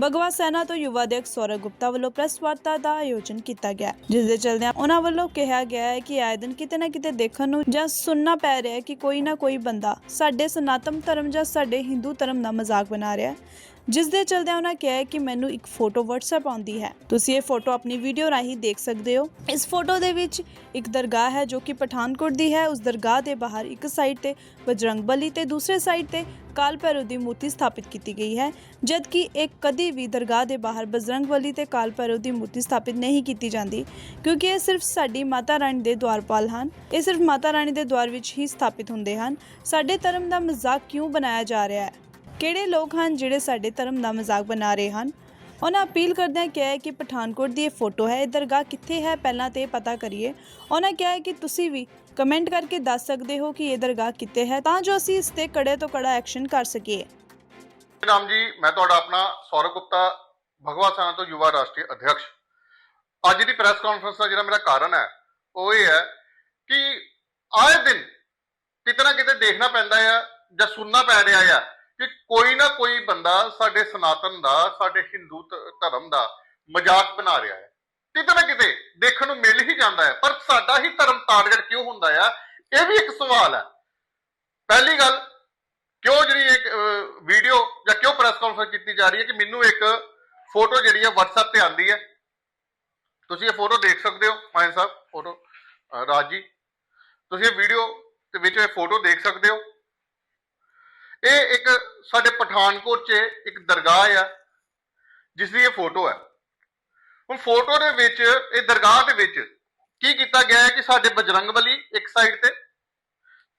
ਬਗਵਾ ਸੈਨਾ ਤੋਂ ਯੁਵਾ ਅਧਿਆਪਕ ਸੌਰਵ ਗੁਪਤਾ ਵੱਲੋਂ ਪ੍ਰੈਸ ਵਾਰਤਾ ਦਾ ਆਯੋਜਨ ਕੀਤਾ ਗਿਆ, ਜਿਸ ਦੇ ਚਲਦਿਆਂ ਉਹਨਾਂ ਵੱਲੋਂ ਕਿਹਾ ਗਿਆ ਹੈ ਕਿ ਆਏ ਦਿਨ ਕਿਤੇ ਨਾ ਕਿਤੇ ਦੇਖਣ ਨੂੰ ਜਾਂ ਸੁਣਨਾ ਪੈ ਰਿਹਾ ਹੈ ਕਿ ਕੋਈ ਨਾ ਕੋਈ ਬੰਦਾ ਸਾਡੇ ਸਨਾਤਨ ਧਰਮ ਜਾਂ ਸਾਡੇ ਹਿੰਦੂ ਧਰਮ ਦਾ ਮਜ਼ਾਕ ਬਣਾ ਰਿਹਾ ਹੈ। ਜਿਸ ਦੇ ਚਲਦਿਆਂ ਉਹਨਾਂ ਕਿਹਾ ਕਿ ਮੈਨੂੰ ਇੱਕ ਫੋਟੋ WhatsApp ਆਉਂਦੀ ਹੈ। ਤੁਸੀਂ ਇਹ ਫੋਟੋ ਆਪਣੀ ਵੀਡੀਓ ਰਾਹੀਂ ਦੇਖ ਸਕਦੇ ਹੋ। ਇਸ ਫੋਟੋ ਦੇ ਵਿੱਚ ਇੱਕ ਦਰਗਾਹ ਹੈ ਜੋ ਕਿ ਪਠਾਨਕੋਟ ਦੀ ਹੈ। ਉਸ ਦਰਗਾਹ ਦੇ ਬਾਹਰ ਇੱਕ ਸਾਈਡ ਤੇ ਬਜਰੰਗ ਬਲੀ ਤੇ ਦੂਸਰੇ ਸਾਈਡ ਤੇ ਕਾਲ ਭੈਰਵ ਦੀ ਮੂਰਤੀ ਸਥਾਪਿਤ ਕੀਤੀ ਗਈ ਹੈ। ਜਦਕਿ ਇਹ ਕਦੀ ਵੀ ਦਰਗਾਹ ਦੇ ਬਾਹਰ ਬਜਰੰਗ ਬਲੀ ਤੇ ਕਾਲ ਭੈਰਵ ਦੀ ਮੂਰਤੀ ਸਥਾਪਿਤ ਨਹੀਂ ਕੀਤੀ ਜਾਂਦੀ, ਕਿਉਂਕਿ ਇਹ ਸਿਰਫ ਸਾਡੀ ਮਾਤਾ ਰਾਣੀ ਦੇ ਦਵਾਰਪਾਲ ਹਨ। ਇਹ ਸਿਰਫ ਮਾਤਾ ਰਾਣੀ ਦੇ ਦਵਾਰ ਵਿੱਚ ਹੀ ਸਥਾਪਿਤ ਹੁੰਦੇ ਹਨ। ਸਾਡੇ ਧਰਮ ਦਾ ਮਜ਼ਾਕ ਕਿਉਂ ਬਣਾਇਆ ਜਾ ਰਿਹਾ ਹੈ? ਕਿਹੜੇ ਲੋਕ ਹਨ ਜਿਹੜੇ ਸਾਡੇ ਧਰਮ ਦਾ ਮਜ਼ਾਕ ਬਣਾ ਰਹੇ ਹਨ? ਉਹਨਾਂ ਅਪੀਲ ਕਰਦਿਆਂ ਕਿਹਾ ਕਿ ਪਠਾਨਕੋਟ ਦੀ ਇਹ ਫੋਟੋ ਹੈ, ਇਹ ਦਰਗਾਹ ਕਿੱਥੇ ਹੈ ਪਹਿਲਾਂ ਤੇ ਪਤਾ ਕਰੀਏ। ਉਹਨਾਂ ਕਿਹਾ ਕਿ ਤੁਸੀਂ ਵੀ ਕਮੈਂਟ ਕਰਕੇ ਦੱਸ ਸਕਦੇ ਹੋ ਕਿ ਇਹ ਦਰਗਾਹ ਕਿੱਥੇ ਹੈ, ਤਾਂ ਜੋ ਅਸੀਂ ਇਸ ਤੇ ਕੜੇ ਤੋਂ ਕੜਾ ਐਕਸ਼ਨ ਕਰ ਸਕੀਏ। ਨਾਮ ਜੀ, ਮੈਂ ਤੁਹਾਡਾ ਆਪਣਾ ਸੌਰਵ ਗੁਪਤਾ ਭਗਵਾ ਸੈਨਾ ਤੋਂ ਯੁਵਾ ਰਾਸ਼ਟਰੀ ਅਧਿਕਸ਼ ਅੱਜ ਦੀ ਪ੍ਰੈਸ ਕਾਨਫਰੰਸ ਦਾ ਜਿਹੜਾ ਮੇਰਾ ਕਾਰਨ ਹੈ, ਉਹ ਇਹ ਹੈ ਕਿ ਆਏ ਦਿਨ ਕਿਤੇ ਨਾ ਕਿਤੇ ਦੇਖਣਾ ਪੈਂਦਾ ਆ ਜਾਂ ਸੁਣਨਾ ਪੈ ਰਿਹਾ ਆ। ਕਿ ਕੋਈ ਨਾ ਕੋਈ ਬੰਦਾ ਸਾਡੇ ਸਨਾਤਨ ਦਾ, ਸਾਡੇ ਹਿੰਦੂ ਧ- ਧਰਮ ਦਾ ਮਜ਼ਾਕ ਬਣਾ ਰਿਹਾ ਹੈ। ਕਿਤੇ ਨਾ ਕਿਤੇ ਦੇਖਣ ਨੂੰ ਮਿਲ ਹੀ ਜਾਂਦਾ ਹੈ। ਪਰ ਸਾਡਾ ਹੀ ਧਰਮ ਟਾਰਗੇਟ ਕਿਉਂ ਹੁੰਦਾ ਆ? ਇਹ ਵੀ ਇੱਕ ਸਵਾਲ ਹੈ। ਪਹਿਲੀ ਗੱਲ, ਕਿਉਂ ਜਿਹੜੀ ਇੱਕ ਵੀਡੀਓ ਜਾਂ ਕਿਉਂ ਪ੍ਰੈਸ ਕਾਨਫਰੰਸ ਕੀਤੀ ਜਾ ਰਹੀ ਹੈ ਕਿ ਮੈਨੂੰ ਇੱਕ ਫੋਟੋ ਜਿਹੜੀ ਹੈ WhatsApp ਤੇ ਆਂਦੀ ਹੈ? ਤੁਸੀਂ ਇਹ ਫੋਟੋ ਦੇਖ ਸਕਦੇ ਹੋ ਮਾਇਨ ਸਾਹਿਬ ਫੋਟੋ ਰਾਜ ਜੀ। ਤੁਸੀਂ ਇਹ ਵੀਡੀਓ ਦੇ ਵਿੱਚ ਇਹ ਫੋਟੋ ਦੇਖ ਸਕਦੇ ਹੋ। ਇਹ ਇੱਕ ਸਾਡੇ ਪਠਾਨਕੋਟ 'ਚ ਇੱਕ ਦਰਗਾਹ ਆ, ਜਿਸ ਦੀ ਇਹ ਫੋਟੋ ਹੈ ਹੁਣ ਫੋਟੋ ਦੇ ਵਿੱਚ, ਇਹ ਦਰਗਾਹ ਦੇ ਵਿੱਚ ਕੀ ਕੀਤਾ ਗਿਆ ਹੈ ਕਿ ਸਾਡੇ ਬਜਰੰਗਬਲੀ ਇੱਕ ਸਾਈਡ ਤੇ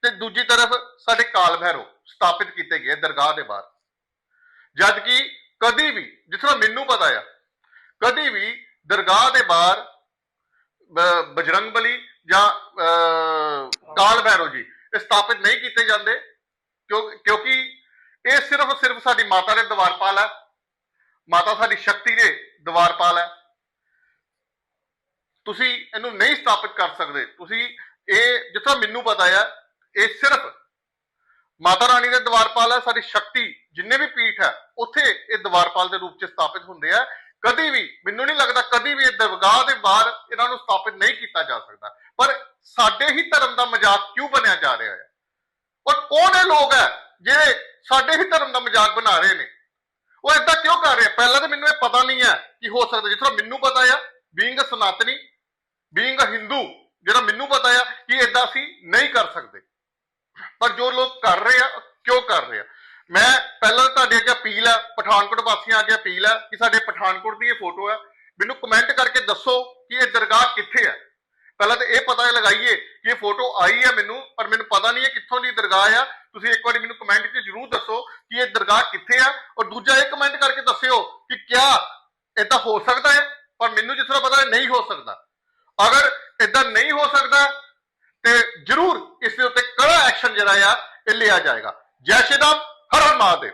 ਤੇ ਦੂਜੀ ਤਰਫ ਸਾਡੇ ਕਾਲ ਭੈਰੋ ਸਥਾਪਿਤ ਕੀਤੇ ਗਏ ਦਰਗਾਹ ਦੇ ਬਾਹਰ। ਜਦ ਕਿ ਕਦੀ ਵੀ ਜਿੱਥੋਂ ਮੈਨੂੰ ਪਤਾ ਆ, ਕਦੀ ਵੀ ਦਰਗਾਹ ਦੇ ਬਾਹਰ ਬ- ਬਜਰੰਗਬਲੀ ਜਾਂ ਕਾਲ ਭੈਰੋ ਜੀ ਇਹ ਸਥਾਪਿਤ ਨਹੀਂ ਕੀਤੇ ਜਾਂਦੇ। ਕਿਉਂਕਿ ਇਹ ਸਿਰਫ ਸਿਰਫ ਸਾਡੀ ਮਾਤਾ ਦੇ ਦਵਾਰਪਾਲ ਹੈ। ਮਾਤਾ ਸਾਡੀ ਸ਼ਕਤੀ ਦੇ ਦਵਾਰਪਾਲ ਹੈ। ਤੁਸੀਂ ਇਹਨੂੰ ਨਹੀਂ ਸਥਾਪਿਤ ਕਰ ਸਕਦੇ। ਤੁਸੀਂ ਇਹ ਜਿੱਥੋਂ ਮੈਨੂੰ ਪਤਾ ਆ, ਇਹ ਸਿਰਫ ਮਾਤਾ ਰਾਣੀ ਦੇ ਦਵਾਰਪਾਲ ਹੈ, ਸਾਡੀ ਸ਼ਕਤੀ ਜਿੰਨੇ ਵੀ ਪੀਠ ਹੈ, ਉੱਥੇ ਇਹ ਦਵਾਰਪਾਲ ਦੇ ਰੂਪ 'ਚ ਸਥਾਪਿਤ ਹੁੰਦੇ ਆ। ਕਦੀ ਵੀ ਮੈਨੂੰ ਨਹੀਂ ਲੱਗਦਾ ਕਦੀ ਵੀ ਇਹ ਦਰਗਾਹ ਦੇ ਬਾਹਰ ਇਹਨਾਂ ਨੂੰ ਸਥਾਪਿਤ ਨਹੀਂ ਕੀਤਾ ਜਾ ਸਕਦਾ। ਪਰ ਸਾਡੇ ਹੀ ਧਰਮ ਦਾ ਮਜ਼ਾਕ ਕਿਉਂ ਬਣਿਆ ਜਾ ਰਿਹਾ? ਹੈ ਕੌਣ ਲੋਕ ਹੈ, ਜਿਹੜੇ ਸਾਡੇ ਹੀ ਧਰਮ ਦਾ ਮਜ਼ਾਕ ਬਣਾ ਰਹੇ ਨੇ। ਉਹ ਏਦਾਂ ਕਿਉਂ ਕਰ ਰਹੇ ਆ? ਪਹਿਲਾਂ ਤਾਂ ਮੈਨੂੰ ਇਹ ਪਤਾ ਨਹੀਂ ਹੈ ਕਿ ਹੋ ਸਕਦਾ, ਜਿਸ ਤਰ੍ਹਾਂ ਮੈਨੂੰ ਪਤਾ ਆ being a Sanatani being a Hindu ਜਿਹੜਾ ਮੈਨੂੰ ਪਤਾ ਆ ਕਿ ਏਦਾਂ ਅਸੀਂ ਨਹੀਂ ਕਰ ਸਕਦੇ। ਪਰ ਜੋ ਲੋਕ ਕਰ ਰਹੇ ਆ, ਕਿਉਂ ਕਰ ਰਹੇ ਆ? ਮੈਂ ਪਹਿਲਾਂ ਤੁਹਾਡੇ ਅੱਗੇ ਅਪੀਲ ਹੈ, ਪਠਾਨਕੋਟ ਵਾਸੀਆਂ ਅੱਗੇ ਅਪੀਲ ਹੈ ਕਿ ਸਾਡੇ ਪਠਾਨਕੋਟ ਦੀ ਇਹ ਫੋਟੋ ਹੈ, ਮੈਨੂੰ ਕਮੈਂਟ ਕਰਕੇ ਦੱਸੋ ਕਿ ਇਹ ਦਰਗਾਹ ਕਿੱਥੇ ਹੈ। ਪਹਿਲਾਂ ਤਾਂ ਇਹ ਪਤਾ ਲਗਾਈਏ ਕਿ ਇਹ ਫੋਟੋ ਆਈ ਹੈ ਮੈਨੂੰ, ਪਰ ਮੈਨੂੰ ਪਤਾ ਨਹੀਂ ਹੈ ਕਿੱਥੋਂ ਦੀ ਦਰਗਾਹ ਆ। ਤੁਸੀਂ ਇੱਕ ਵਾਰੀ ਮੈਨੂੰ ਕਮੈਂਟ 'ਚ ਜਰੂਰ ਦੱਸੋ ਕਿ ਇਹ ਦਰਗਾਹ ਕਿੱਥੇ ਆ। ਔਰ ਦੂਜਾ ਇਹ ਕਮੈਂਟ ਕਰਕੇ ਦੱਸਿਓ ਕਿ ਕਿਆ ਇਦਾਂ ਹੋ ਸਕਦਾ ਹੈ ਪਰ ਮੈਨੂੰ ਜਿਸ ਤਰ੍ਹਾਂ ਪਤਾ ਨਹੀਂ ਹੋ ਸਕਦਾ। ਅਗਰ ਇਦਾਂ ਨਹੀਂ ਹੋ ਸਕਦਾ, ਤੇ ਜਰੂਰ ਇਸ ਦੇ ਉੱਤੇ ਕੜਾ ਐਕਸ਼ਨ ਜਿਹੜਾ ਆ, ਇਹ ਲਿਆ ਜਾਏਗਾ। ਜੈ ਸ਼੍ਰੀ ਰਾਮ, ਹਰ ਹਰ ਮਹਾਦੇਵ।